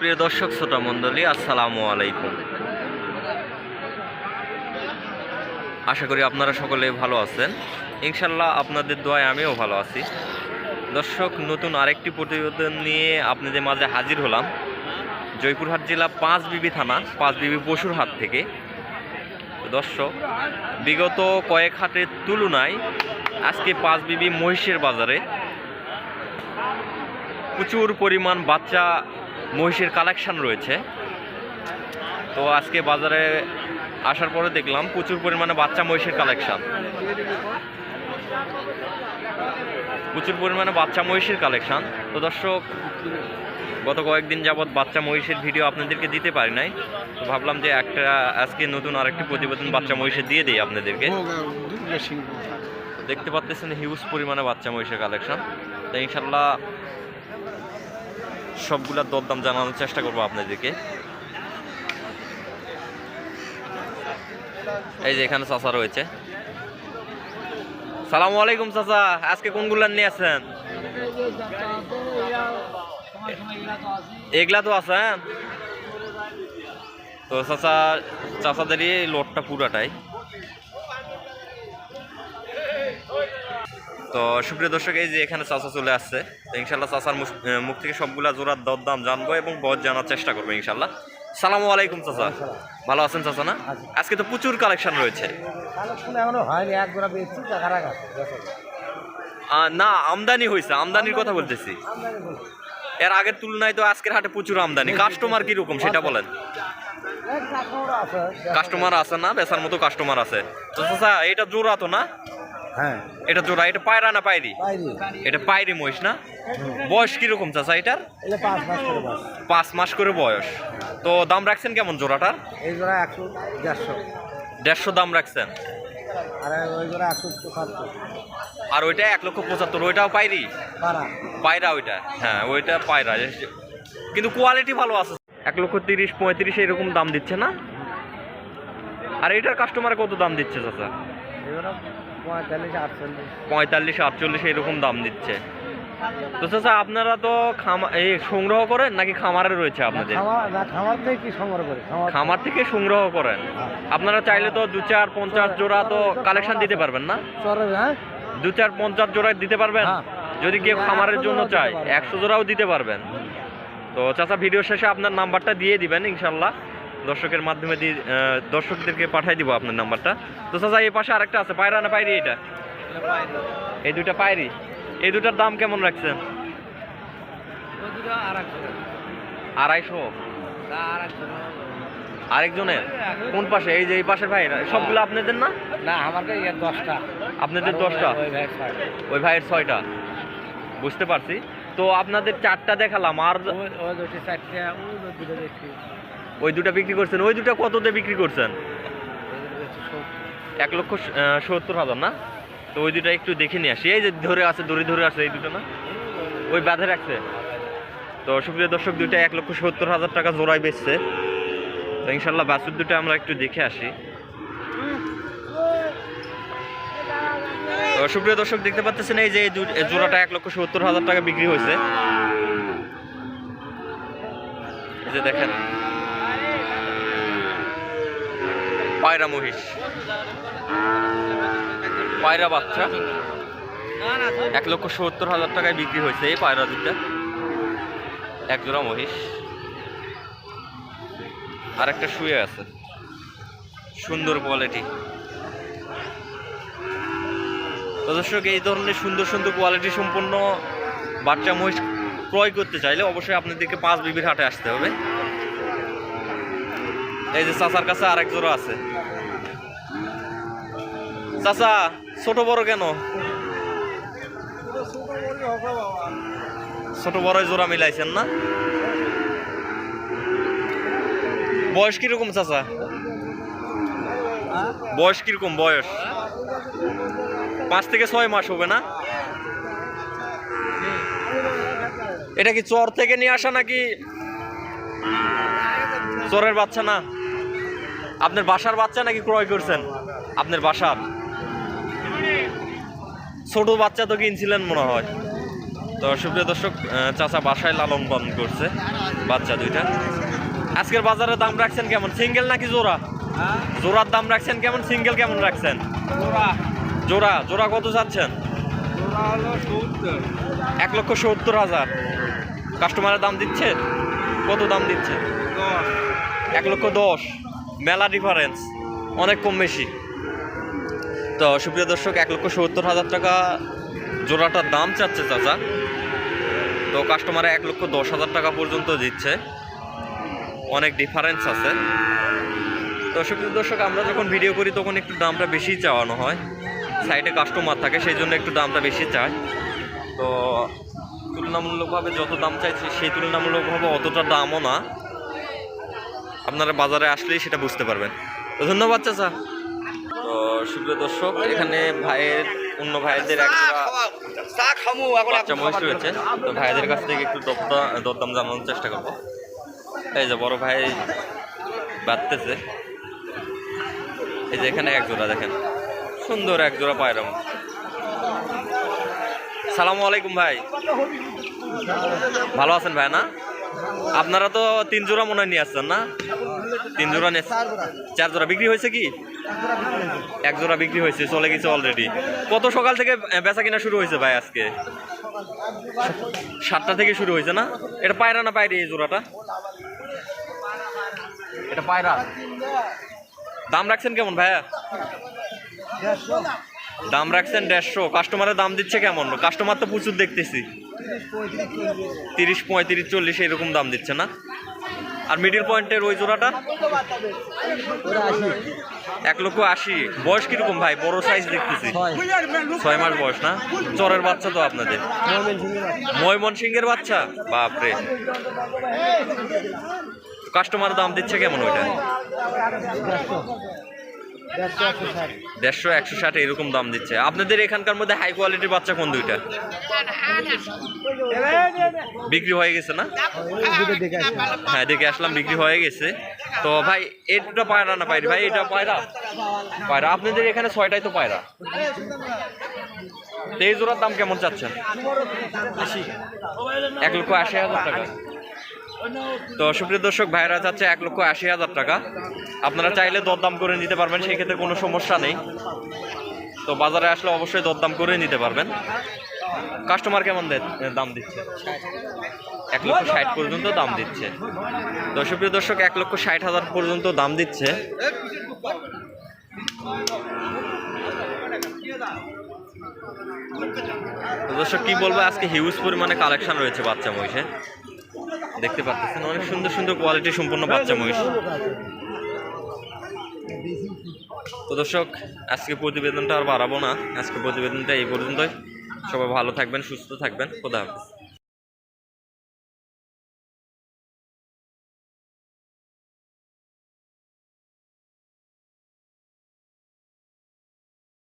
সুপ্রিয় দর্শক, শ্রোতা মণ্ডলী, আসসালামু আলাইকুম। আশা করি আপনারা সকলে ভালো আছেন। ইনশাল্লাহ আপনাদের দোয়ায় আমিও ভালো আছি। দর্শক, নতুন আরেকটি প্রতিবেদন নিয়ে আপনাদের মাঝে হাজির হলাম। জয়পুরহাট জেলা পাঁচ বিবি থানা, পাঁচ বিবি পশুর হাট থেকে। দর্শক, বিগত কয়েক হাটের তুলনায় আজকে পাঁচ বিবি মহিষের বাজারে প্রচুর পরিমাণ বাচ্চা মহিষের কালেকশান রয়েছে। তো আজকে বাজারে আসার পরে দেখলাম প্রচুর পরিমাণে বাচ্চা মহিষের কালেকশান প্রচুর পরিমাণে বাচ্চা মহিষের কালেকশান তো দর্শক, গত কয়েকদিন যাবৎ বাচ্চা মহিষের ভিডিও আপনাদেরকে দিতে পারি নাই। তো ভাবলাম যে একটা আজকে নতুন আরেকটি প্রতিবেদন বাচ্চা মহিষের দিয়ে দিই আপনাদেরকে। দেখতে পাচ্ছেন হিউজ পরিমাণে বাচ্চা মহিষের কালেকশন তো ইনশাল্লাহ সবগুলা দরদাম জানানোর চেষ্টা করব আপনাদেরকে। এই যে এখানে চাচা রয়েছে। সালামু আলাইকুম চাচা, আজকে কোনগুলা নিয়ে আছেন এগুলা তো আছেন তো চাচা, চাচাদেরই লোডটা পুরাটাই। তো সুপ্রিয় দর্শক এই যে এখানে চাচা চলে আসছে তো ইনশাল্লাহ চাচার মুখ থেকে সবগুলা জোড়ার দরদাম জানব এবং বয়স জানার চেষ্টা করব ইনশাল্লাহ সালামু আলাইকুম চাচা। ভালো আছেন চাচা না? আজকে তো প্রচুর কালেকশন রয়েছে। না আমদানি হয়েছে আমদানির কথা বলতেছি। এর আগের তুলনায় তো আজকের হাটে প্রচুর আমদানি। কাস্টমার কীরকম সেটা বলেন। কাস্টমার আছে না? বেচার মতো কাস্টমার আছে। তো চাচা এটা জোড়া তো না? হ্যাঁ। এটা জোড়া এটা পায়রা না পায়রি? এটা পায়রি মহিষ না? বয়স কীরকম চাচা এটার? পাঁচ মাস করে পাঁচ মাস করে বয়স। তো দাম রাখছেন কেমন জোড়াটার? এই জোড়া একশো দেড়শো। দেড়শো দাম রাখছেন। আর ওইটা এক লক্ষ পঁচাত্তর ওইটাও পাইরি পায়রা। ওইটা হ্যাঁ ওইটা পায়রা। কিন্তু কোয়ালিটি ভালো আছে। এক লক্ষ তিরিশ পঁয়ত্রিশ এরকম দাম দিচ্ছে না? আর এটার কাস্টমার কত দাম দিচ্ছে চাচা? পঁয়তাল্লিশ আটচল্লিশ। এরকম দাম দিচ্ছে। তো চাচা আপনারা তো খামা এই সংগ্রহ করেন নাকি খামারে রয়েছে আপনাদের? খামার থেকে কি সংগ্রহ করে খামার খামার থেকে সংগ্রহ করেন? হ্যাঁ। আপনারা চাইলে তো দু চার পঞ্চাশ জোড়া তো কালেকশন দিতে পারবেন না? হ্যাঁ? দু চার পঞ্চাশ জোড়া দিতে পারবেন? হ্যাঁ। যদি কেউ খামারের জন্য চায় একশো জোড়াও দিতে পারবেন। তো চাচা ভিডিও শেষে আপনার নাম্বারটা দিয়ে দিবেন ইনশাল্লাহ। দর্শকের মাধ্যমে দিয়ে দর্শকদেরকে পাঠিয়ে দিব আপনার নাম্বারটা। তো চাচা এই পাশে আরেকটা আছে পায়রা না পায়রি এটা? এই দুটা পায়রি। এই দুটার দাম কেমন রাখছেন? আড়াইশো। আরেকজনের? কোন পাশে? এই যে এই পাশের ভাই সবগুলো আপনাদের না? না আমার দশটা। আপনাদের দশটা। ওই ভাইয়ের ছয়টা। বুঝতে পারছি। তো আপনাদের চারটা দেখালাম আর ওই দুটি বিক্রি করছেন, ওই দুটা কততে বিক্রি করছেন? এক লক্ষ সত্তর হাজার না? তো ওই দুটা একটু দেখে নিয়ে আসি। এই যে ধরে আছে, দড়ি ধরে আছে, এই দুটো না? ওই বাঁধে রাখছে। তো সুপ্রিয় দর্শক, দুইটা এক লক্ষ সত্তর হাজার টাকা জোড়ায় বেচছে। তো ইনশাল্লাহ বাছুর দুটো আমরা একটু দেখে আসি। তো সুপ্রিয় দর্শক, দেখতে পাচ্ছেন এই যে জোড়াটা এক লক্ষ সত্তর হাজার টাকা বিক্রি হয়েছে। এই যে দেখেন। পায়রা মহিষ। পায়রা বাচ্চা। এক লক্ষ সত্তর হাজার টাকায় বিক্রি হয়েছে এই পায়রা দুটা এক জোড়া মহিষ। আর একটা শুয়ে আছে। সুন্দর কোয়ালিটি দর্শক, এই ধরনের সুন্দর সুন্দর কোয়ালিটি সম্পন্ন বাচ্চা মহিষ ক্রয় করতে চাইলে অবশ্যই আপনাদেরকে পাঁচ বিবির হাটে আসতে হবে। এই যে চাচার কাছে আরেক জোড়া আছে। চাচা, ছোট বড় কেন? ছোট বড় জোড়া মিলাইছেন না? বয়স কীরকম চাচা? বয়স কীরকম বয়স? পাঁচ থেকে ছয় মাস হবে না? এটা কি চর থেকে নিয়ে আসা নাকি চরের বাচ্চা না? আপনার বাসার বাচ্চা নাকি ক্রয় করছেন? আপনার বাসার? ছোট বাচ্চা তো কিনছিলেন মনে হয়। তো সুপ্রিয় দর্শক চাচা বাসায় লালন পালন করছে বাচ্চা দুইটা। আজকের বাজারে দাম রাখছেন কেমন? সিঙ্গেল নাকি জোড়া? জোড়ার দাম রাখছেন কেমন? সিঙ্গেল কেমন রাখছেন? জোড়া। জোড়া কত সত্তর। এক লক্ষ সত্তর হাজার। কাস্টমারের দাম দিচ্ছে? কত দাম দিচ্ছে? এক লক্ষ দশ। মেলা ডিফারেন্স অনেক কম বেশি। তো সুপ্রিয় দর্শক, এক লক্ষ সত্তর হাজার টাকা জোড়াটার দাম চাচ্ছে চাচা। তো কাস্টমারে এক লক্ষ দশ হাজার টাকা পর্যন্ত দিচ্ছে। অনেক ডিফারেন্স আছে। তো সুপ্রিয় দর্শক, আমরা যখন ভিডিও করি, তখন একটু দামটা বেশি চাওয়ানো হয়। সাইডে কাস্টমার থাকে, সেই জন্য একটু দামটা বেশি চায়। তো তুলনামূলকভাবে যত দাম চাইছি, সেই তুলনামূলকভাবে অতটা দামও না। আপনারা বাজারে আসলেই সেটা বুঝতে পারবেন। তো ধন্যবাদ চাচা। সুপ্রিয় দর্শক এখানে ভাইয়ের অন্য ভাইদের একটা বাচ্চা মহিষ রয়েছে। তো ভাইদের কাছ থেকে একটু দরদা দরদাম জানানোর চেষ্টা করব। এই যে বড় ভাই বাঁধতেছে। এই যে এখানে এক জোড়া দেখেন। সুন্দর এক জোড়া পায়রাম সালামু আলাইকুম ভাই। ভালো আছেন ভাই না? আপনারা তো তিন জোড়া মনে হয় নিয়ে আসছেন না? তিন জোড়া নিয়ে চার জোড়া বিক্রি হয়েছে কি? এক জোড়া বিক্রি হয়েছে, চলে গেছে অলরেডি কত সকাল থেকে বেচা কিনা শুরু হয়েছে ভাই আজকে? সাতটা থেকে শুরু হয়েছে না? এটা পায়রা না পায়রি এই জোড়াটা? এটা পায়রা। দাম রাখছেন কেমন ভাইয়া? দাম রাখছেন দেড়শো। কাস্টমারের দাম দিচ্ছে কেমন? কাস্টমার তো প্রচুর দেখতেছি। তিরিশ পঁয়ত্রিশ, চল্লিশ এরকম দাম দিচ্ছে না? আর মিডিল পয়েন্টের ওই জোড়াটা? এক লক্ষ আশি। বয়স কীরকম ভাই? বড় সাইজ দেখতেছি। ছয় মাস বয়স না? চরের বাচ্চা তো আপনাদের। ময়মন সিংহের বাচ্চা? বাপরে। কাস্টমার দাম দিচ্ছে কেমন ওইটা? দেড়শো একশো ষাট এরকম দাম দিচ্ছে। আপনাদের এখানকার মধ্যে হাই কোয়ালিটির বাচ্চা কোন দুইটা? বিক্রি হয়ে গেছে না? হ্যাঁ দেখে আসলাম, বিক্রি হয়ে গেছে। তো ভাই এটা পায়রা না পায়রি? ভাই, এটা পায়রা? পায়রা। আপনাদের এখানে ছয়টাই তো পায়রা। এই জোড়ার দাম কেমন চাচ্ছেন? এক লক্ষ আশি হাজার টাকা। তো সুপ্রিয় দর্শক ভাইরা চাচ্ছে এক লক্ষ আশি হাজার টাকা। আপনারা চাইলে দরদাম করে নিতে পারবেন সেই ক্ষেত্রে কোনো সমস্যা নেই। তো বাজারে আসলে অবশ্যই দরদাম করে নিতে পারবেন। কাস্টমার কেমন দাম দিচ্ছে? এক লক্ষ ষাট পর্যন্ত দাম দিচ্ছে। তো সুপ্রিয় দর্শক, এক লক্ষ ষাট হাজার পর্যন্ত দাম দিচ্ছে। দর্শক, কি বলব, আজকে হিউজ পরিমাণে কালেকশন রয়েছে বাচ্চা মহিষে দেখতে পাচ্ছেন, অনেক সুন্দর সুন্দর কোয়ালিটি সম্পূর্ণ বাচ্চা মহিষ। তো দর্শক, আজকে প্রতিবেদনটা আর বাড়াবো না। আজকে প্রতিবেদনটা এই পর্যন্তই। সবাই ভালো থাকবেন, সুস্থ থাকবেন। খোদা হাফেজ।